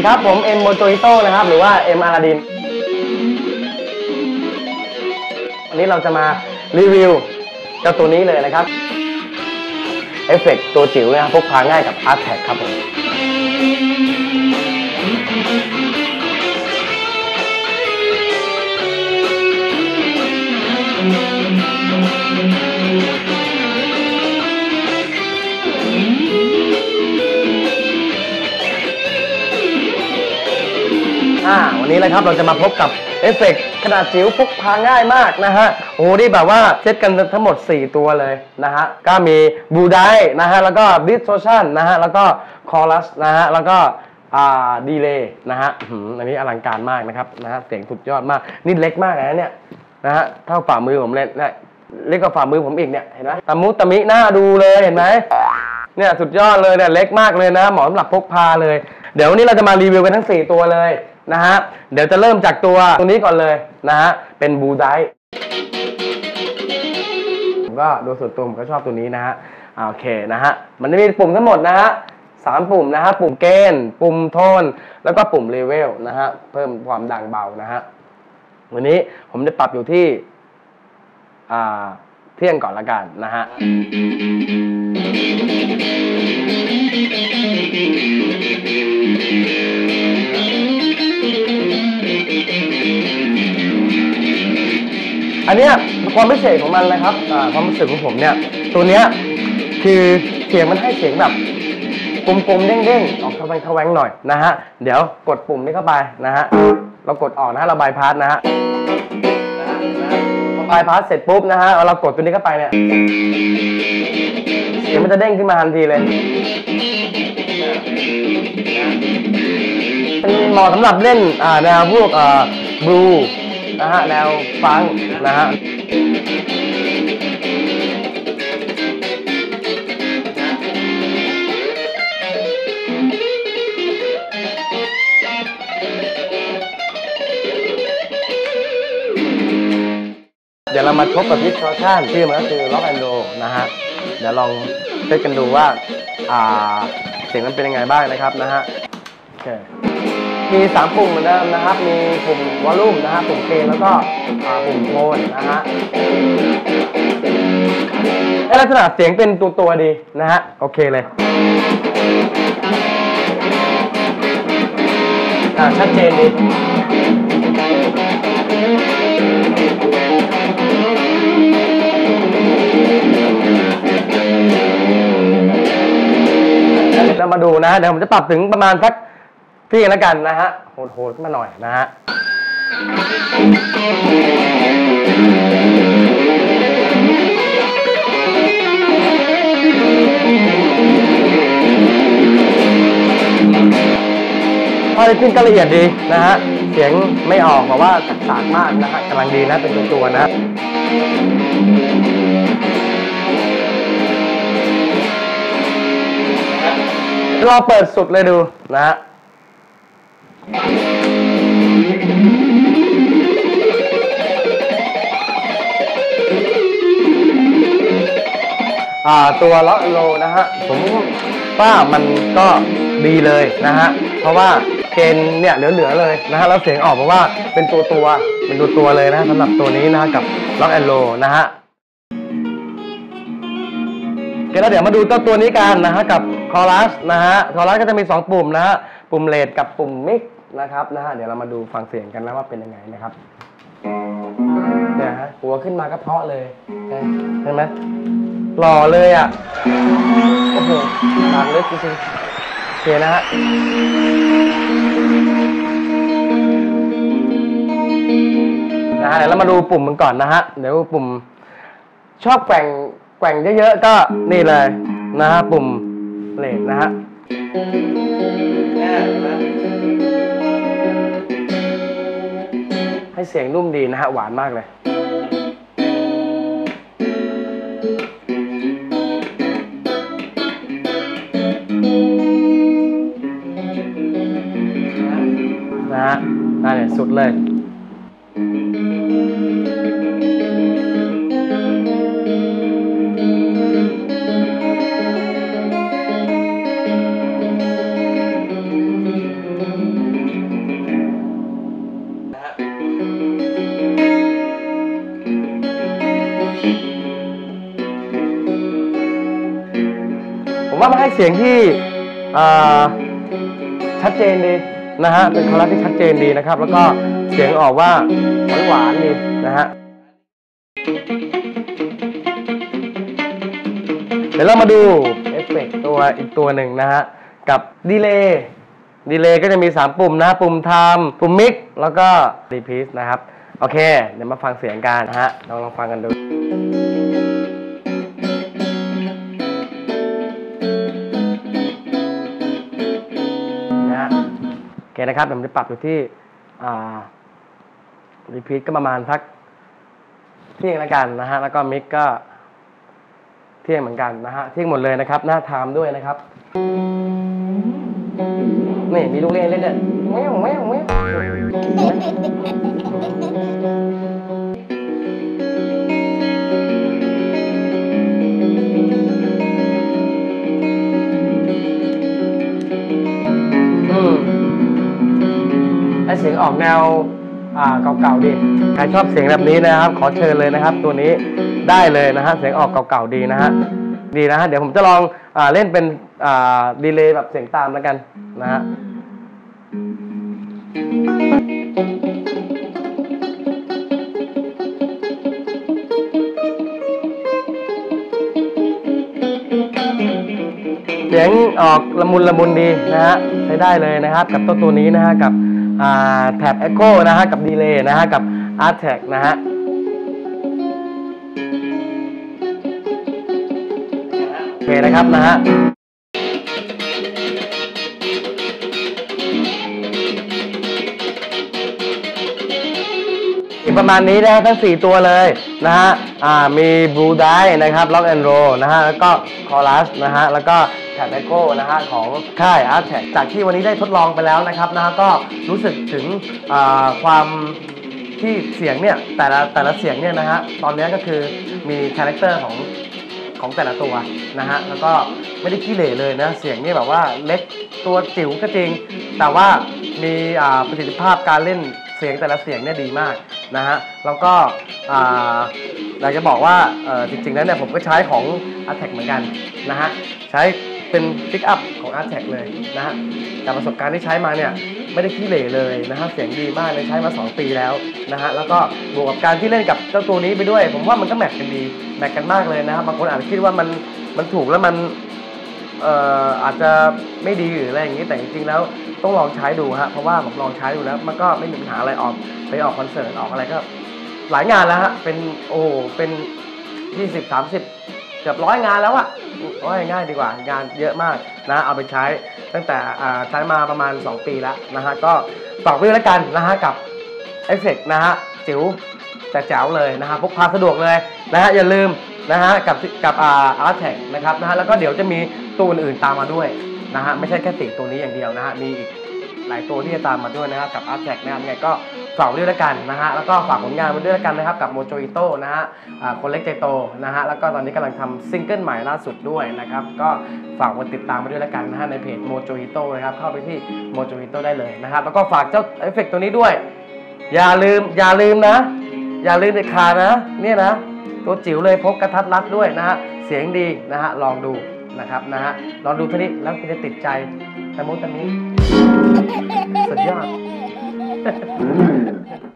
ดีครับ ผมเอ็มโมโตฮิโต้นะครับ หรือว่าเอ็มอาราดิน วันนี้เราจะมารีวิวเจ้าตัวนี้เลยนะครับ เอฟเฟกต์ตัวจิ๋วนะครับพกพาง่ายกับ Art Tag ครับผมอ่า นนี้เลยครับเราจะมาพบกับเอฟเฟกขนาดจิ๋วพกพาง่ายมากนะฮะโอ้โหนี่แบบว่าเซตกันทั้งหมด 4 ตัวเลยนะฮะก็มีบูไดนะฮะแล้วก็ดิสโซชันนะฮะแล้วก็คอรัสนะฮะแล้วก็อ่าดีเลย์นะฮะอันนี้อลังการมากนะครับนะฮะเสียงสุดยอดมากนี่เล็กมากนะเนี่ยนะฮะเท่าฝ่ามือผมเลยนะเล็กกว่าฝ่ามือผมอีกเนี่ยเห็นไหมตะมุตะมิหน้าดูเลยเห็นไหมเนี่ยสุดยอดเลยเนี่ยเล็กมากเลยนะเหมาะสำหรับพกพาเลย เดี๋ยววันนี้เราจะมารีวิวกันทั้ง 4 ตัวเลย นะฮะ เดี๋ยวจะเริ่มจากตัวตัวนี้ก่อนเลยนะฮะ เป็นบูไดผมก็โดยส่วนตัวผมก็ชอบตัวนี้นะฮะโอเคนะฮะ มันจะมีปุ่มทั้งหมดนะฮะสามปุ่มนะฮะ ปุ่มเกณฑ์ปุ่มโทน แล้วก็ปุ่มเลเวลนะฮะ เพิ่มความดังเบานะฮะ วันนี้ผมจะปรับอยู่ที่เที่ยงก่อนละกันนะฮะ อันเนี้ยความพิเศษของมันเลยครับอ่าความรู้สึกของผมเนี่ย ตัวเนี้ยคือเสียงมันให้เสียงแบบกลมๆเด้งๆออกทะแวงทะแวงหน่อยนะฮะ เดี๋ยวกดปุ่มนี้เข้าไปนะฮะ เรากดออกนะฮะเราบายพาสนะฮะพอบายพาสเสร็จปุ๊บนะฮะเรากดตัวนี้เข้าไปเนี่ยเสียงมันจะเด้งขึ้นมาทันทีเลยเป็นเหมาะสำหรับเล่นอ่าแนวพวกอ่าบลู นะฮะแนวฟังนะฮะเดี๋ยวเรามาทบกับ distortion ชื่อมันก็คือ lock and roll นะฮะ เดี๋ยวลองเทสกันดูว่า อ่า เสียงมันเป็นยังไงบ้างนะครับนะฮะ โอเค มี 3 ปุ่มเหมือนเดิมนะครับ มีปุ่มวอลลุ่มนะฮะปุ่มเกนแล้วก็ปุ่มโทนนะฮะเอ้ยลักษณะเสียงเป็นตัวตัวดีนะฮะ โอเคเลยชัดเจนดีเรามาดูนะฮะเดี๋ยวผมจะปรับถึงประมาณสัก ที่แล้วกันนะฮะ โหดๆขึ้นมาหน่อยนะฮะพอได้ขึ้นก็ละเอียดดีนะฮะ เสียงไม่ออกแบบว่าสากมากนะฮะกำลังดีนะเป็นตัวๆนะเราเปิดสุดเลยดูนะฮะ อ่าตัวล็อกโลนะฮะผมว่ามันก็ดีเลยนะฮะเพราะว่าเกณฑ์เนี่ยเหลือๆเลยนะฮะแล้วเสียงออกมาว่าเป็นตัวตัวๆเป็นตัวตัวเลยนะสำหรับตัวนี้นะะกับล็อกแอนโลนะฮะโอเคแล้วเดี๋ยวมาดูเจ้าตัวนี้กันนะฮะกับคอรัสนะฮะคอรัสก็จะมี 2 ปุ่มนะฮะ ปุ่มเลดกับปุ่มมิกนะครับนะฮะเดี๋ยวเรามาดูฟังเสียงกันนะว่าเป็นยังไงนะครับเนี่ยฮะหัวขึ้นมาก็เพาะเลยเห็นไหมหล่อเลยอะโอ้โหหนักลึกจริงๆโอเคนะฮะนะฮะเดี๋ยวเรามาดูปุ่มมันก่อนนะฮะเดี๋ยวปุ่มชอบแกว่งแกว่งเยอะๆก็นี่เลยนะฮะปุ่มเลดนะฮะ ให้เสียงนุ่มดีนะฮะ หวานมากเลย นะฮะนั่นเนี่ยสุดเลย ว่ามันให้เสียงที่ชัดเจนดีนะฮะ เป็นคอรัสที่ชัดเจนดีนะครับ แล้วก็เสียงออกว่าหวานหวานดีนะฮะ เดี๋ยวเรามาดูเอฟเฟกต์ตัวอีกตัวหนึ่งนะฮะ กับดีเลย์ดีเลย์ก็จะมี 3 ปุ่มนะ ปุ่มไทม์ปุ่มมิกแล้วก็รีพีสนะครับ โอเค เดี๋ยวมาฟังเสียงกันนะฮะลองลองฟังกันดู นะครับผมจะปรับอยู่ที่รีพีทก็ประมาณสักเที่ยงแล้วกันนะฮะแล้วก็มิกก็เที่ยงเหมือนกันนะฮะเที่ยงหมดเลยนะครับ หน้าไทม์ด้วยนะครับนี่มีลูกเล่นเล่นเนี่ยแมวแมวแมว ให้เสียงออกแนวเก่าๆดีใครชอบเสียงแบบนี้นะครับ ขอเชิญเลยนะครับ ตัวนี้ได้เลยนะฮะเสียงออกเก่าๆดีนะฮะดีนะฮะเดี๋ยวผมจะลองอเล่นเป็นดีเลย์แบบเสียงตามแล้วกันนะฮะเสียงออกละมุนละมุนดีนะฮะใช้ได้เลยนะครับ กับตัวตัวนี้นะฮะกับ แท็บ Echo นะฮะกับดีเลย์นะฮะกับ Art Tag นะฮะโอเคนะครับนะฮะประมาณนี้นะฮะทั้ง 4 ตัวเลยนะฮะมีบลูไดนะครับล็อกแอนโรนะฮะแล้วก็คอรัสนะฮะแล้วก็ แท็บโก้นะฮะของค่าย Art t a g จากที่วันนี้ได้ทดลองไปแล้วนะครับนะฮะก็รู้สึกถึงความที่เสียงเนี่ยแต่ละแต่ละเสียงเนี่ยนะฮะตอนนี้ก็คือมีคาแรคเตอร์ของของแต่ละตัวนะฮะแล้วก็ไม่ได้ขี้เหร่เลยนะเสียงนี่แบบว่าเล็กตัวจิ๋วก็จริง แต่ว่ามีประสิทธิภาพการเล่นเสียงแต่ละเสียงเนี่ยดีมากนะฮะแล้วก็อยากจะบอกว่าจริงๆแล้วเนี่ยผมก็ใช้ของ a r t e c เหมือนกันนะฮะใช้ เป็นพิกอัพของ a r t e c เลยนะฮะจากประสบการณ์ที่ใช้มาเนี่ยไม่ได้ขี้เหร่เลยนะฮะเสียงดีมากเลยใช้มา 2 ปีแล้วนะฮะแล้วก็บวกกับการที่เล่นกับเจ้าตัวนี้ไปด้วย ผมว่ามันก็แมทกันดีแมทกันมากเลยนะครับบางคนอาจจะคิดว่ามันมันถูกแล้วมันเอ่ออาจจะไม่ดีหรืออะไรอย่างนี้แต่จริงๆแล้วต้องลองใช้ดูฮะเพราะว่าผมลองใช้ดูแล้วมันก็ไม่มีปัญหาอะไรออกไปออกคอนเสิร์ตออกอะไรก็ หลายงานแล้วฮะเป็นโอ้เป็นยี่สิบสามสิบ เกือบร้อยงานแล้วอะร้อยง่ายดีกว่างานเยอะมากนะเอาไปใช้ ตั้งแต่อ่าใช้มาประมาณ 2 ปีแล้วนะฮะก็ฝากไว้แล้วกันนะฮะกับเอฟเฟกนะฮะจิ๋วแต่แจ๋วเลยนะฮะพกพาสะดวกเลยนะฮะอย่าลืมนะฮะกับกับอ่าอาร์แท็กนะครับนะฮะแล้วก็เดี๋ยวจะมีตัวอื่นๆตามมาด้วยนะฮะไม่ใช่แค่สี่ตัวนี้อย่างเดียวนะฮะมีอีกหลายตัวที่จะตามมาด้วยนะครับกับ Art t a g นะครับไงก็ ฝากไว้ด้วยล้วกันนะฮะแล้วก็ฝากผลงานไว้ด้วยล้วกันนะครับกับโมโจอิโต้นะฮะอ่าคนเล็กใจโตนะฮะแล้วก็ตอนนี้กำลังทำซิงเกิลใหม่ล่าสุดด้วยนะครับก็ฝากมาติดตามมาด้วยล้วกันนะฮะในเพจโมโจอิโต้นะครับเข้าไปที่โมโจอิโต้ได้เลยนะครับแล้วก็ฝากเจ้าเอฟเฟกตัวนี้ด้วย อย่าลืมอย่าลืมนะ อย่าลืมเด็ดขาดนะเนี่ยนะ ตัวจิ๋วเลยพกกระทัดรัดด้วยนะฮะเสียงดีนะฮะลองดูนะครับนะฮะลองดูเท่านี้แล้วคุณจะติดใจตะมุตะมิสุดยอด Mm.